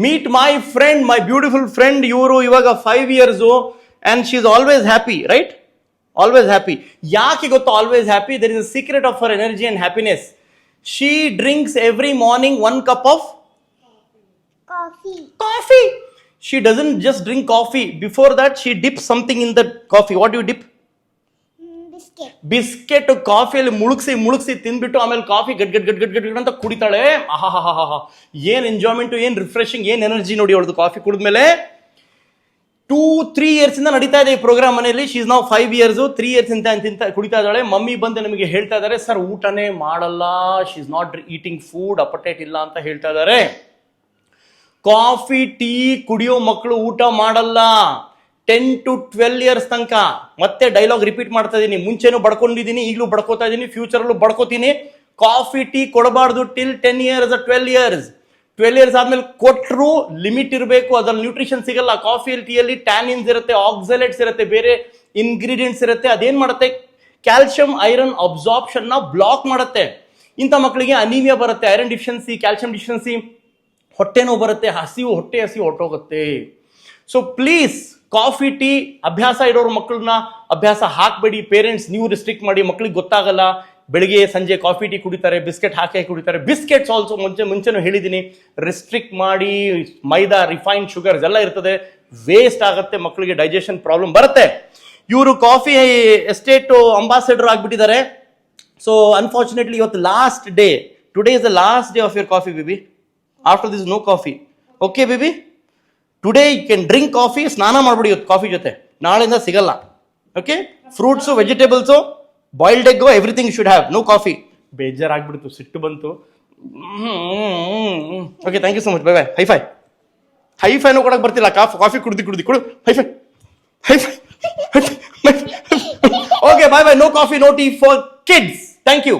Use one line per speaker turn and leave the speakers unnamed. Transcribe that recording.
Meet my friend my beautiful friend ಇವರು ಇವಾಗ five years and she is always happy right always happy ಯಾಕೆ ಗೊತ್ತಾ always happy there is a secret of her energy and happiness she drinks every morning one cup of
Coffee.
coffee. She doesn't just drink coffee. Before that, she dips something in the coffee. What do
biscuit
ಕಾಫಿಯಲ್ಲಿ ಮುಳುಗ್ಸಿ ಮುಳುಗ್ಸಿ ತಿಂದ್ಬಿಟ್ಟು ಆಮೇಲೆ coffee ಗಡ್ ಗಡ್ ಗಡ್ ಗಡ್ ಗಡ್ ಅಂತ ಕುಡಿತಾಳೆ. ಆಹಾ ಏನ್ enjoyment ಏನ್ refreshing ಏನ್ energy ನೋಡಿ ಅವಳದು ಕಾಫಿ ಕುಡಿದ್ಮೇಲೆ? ಟೂ ತ್ರೀ ಇಯರ್ಸ್ ಇಂದ ನಡೀತಾ ಇದೆ ಈ ಪ್ರೋಗ್ರಾಮ್ ಮನೆಯಲ್ಲಿ. ಶೀಸ್ ನಾವು ಫೈವ್ ಇಯರ್ಸ್ ತ್ರೀ ಇಯರ್ಸ್ ಇಂದ ಕುಡಿತಾ ಇದ್ದಾಳೆ. ಮಮ್ಮಿ ಬಂದು ನಮಗೆ ಹೇಳ್ತಾ ಇದ್ದಾರೆ ಸರ್ ಊಟನೇ ಮಾಡಲ್ಲ. She is not eating food appetite ಇಲ್ಲ ಅಂತ ಹೇಳ್ತಾ ಇದ್ದಾರೆ. ಕಾಫಿ, ಟೀ ಕುಡಿಯೋ ಮಕ್ಕಳು ಊಟ ಮಾಡಲ್ಲ. ಟೆನ್ ಟು ಟ್ವೆಲ್ ಇಯರ್ಸ್ ತನಕ ಮತ್ತೆ ಡೈಲಾಗ್ ರಿಪೀಟ್ ಮಾಡ್ತಾ ಇದ್ದೀನಿ ಮುಂಚೆನೂ ಬಡ್ಕೊಂಡಿದ್ದೀನಿ ಈಗಲೂ ಬಡ್ಕೋತಾ ಇದ್ದೀನಿ ಫ್ಯೂಚರಲ್ಲೂ ಬಡ್ಕೋತೀನಿ. ಕಾಫಿ, ಟೀ ಕೊಡಬಾರ್ದು till ten years twelve years twelve years ಆದ್ಮೇಲೆ ಕೊಟ್ಟರು ಲಿಮಿಟ್ ಇರಬೇಕು, ಅದ್ರಲ್ಲಿ ನ್ಯೂಟ್ರಿಷನ್ ಸಿಗಲ್ಲ. ಕಾಫಿಯಲ್ಲಿ ಟೀಯಲ್ಲಿ ಟ್ಯಾನಿನ್ಸ್ ಇರುತ್ತೆ ಆಕ್ಸಲೇಟ್ಸ್ ಇರುತ್ತೆ, ಬೇರೆ ಇಂಗ್ರೀಡಿಯೆಂಟ್ಸ್ ಇರುತ್ತೆ. ಅದೇನ್ ಮಾಡುತ್ತೆ? ಕ್ಯಾಲ್ಸಿಯಂ ಐರನ್ ಅಬ್ಸಾರ್ಪ್ಷನ್ನ ಬ್ಲಾಕ್ ಮಾಡುತ್ತೆ. ಇಂಥ ಮಕ್ಕಳಿಗೆ ಅನಿಮಿಯಾ ಬರುತ್ತೆ ಐರನ್ ಡಿಫಿಷನ್ಸಿ ಕ್ಯಾಲ್ಸಿಯಂ ಡಿಫಿಷನ್ಸಿ ಹೊಟ್ಟೆ ಬರುತ್ತೆ, ಹಸಿವು, ಹೊಟ್ಟೆ ಹಸಿವು ಹೊಟ್ಟೋಗುತ್ತೆ ಸೊ ಪ್ಲೀಸ್ ಕಾಫಿ, ಟೀ, ಅಭ್ಯಾಸ ಇರೋರ ಮಕ್ಕಳನ್ನ ಅಭ್ಯಾಸ ಹಾಕಬೇಡಿ. ಪೇರೆಂಟ್ಸ್ ನೀವು ರಿಸ್ಟ್ರಿಕ್ಟ್ ಮಾಡಿ ಮಕ್ಕಳಿಗೆ ಗೊತ್ತಾಗಲ್ಲ. ಬೆಳಿಗ್ಗೆ, ಸಂಜೆ ಕಾಫಿ, ಟೀ ಕುಡಿತಾರೆ, ಬಿಸ್ಕೆಟ್ ಹಾಕಿ ಕುಡಿತಾರೆ. ಬಿಸ್ಕೆಟ್ಸ್ ಆಲ್ಸೋ ಮುಂಚೆ, ಮುಂಚೆನೂ ಹೇಳಿದ್ದೀನಿ ರಿಸ್ಟ್ರಿಕ್ಟ್ ಮಾಡಿ, ಮೈದಾ ರಿಫೈನ್ಡ್ ಶುಗರ್ಸ್ ಎಲ್ಲ ಇರ್ತದೆ. ವೇಸ್ಟ್ ಆಗುತ್ತೆ ಮಕ್ಕಳಿಗೆ ಡೈಜೆಷನ್ ಪ್ರಾಬ್ಲಮ್ ಬರುತ್ತೆ. ಇವರು ಕಾಫಿ ಎಸ್ಟೇಟ್ ಅಂಬಾಸಡರ್ ಆಗಿಬಿಟ್ಟಿದ್ದಾರೆ. ಸೊ ಅನ್ಫಾರ್ಚುನೇಟ್ಲಿ ಇವತ್ತು last day today is the last day of your coffee baby after this no coffee okay baby today you can drink coffee ಸ್ನಾನ ಮಾಡ್ಬಿಡಿ ಇವತ್ತು ಕಾಫಿ ಜೊತೆ. ನಾಳೆಯಿಂದ ಸಿಗಲ್ಲ. Okay fruits vegetables boiled eggs everything should have no coffee ಬೇಜಾರಾಗ್ಬಿಡ್ತು ಸಿಟ್ಟು ಬಂತು. Okay thank you so much bye bye high five high fine ಕೊಡಕ್ಕೆ ಬರ್ತಿಲ್ಲ. ಕಾಫಿ ಕಾಫಿ ಕುಡ್ದು ಕುಡ್ದು. ಕುಡು. High five high five okay bye bye no coffee no tea for kids thank you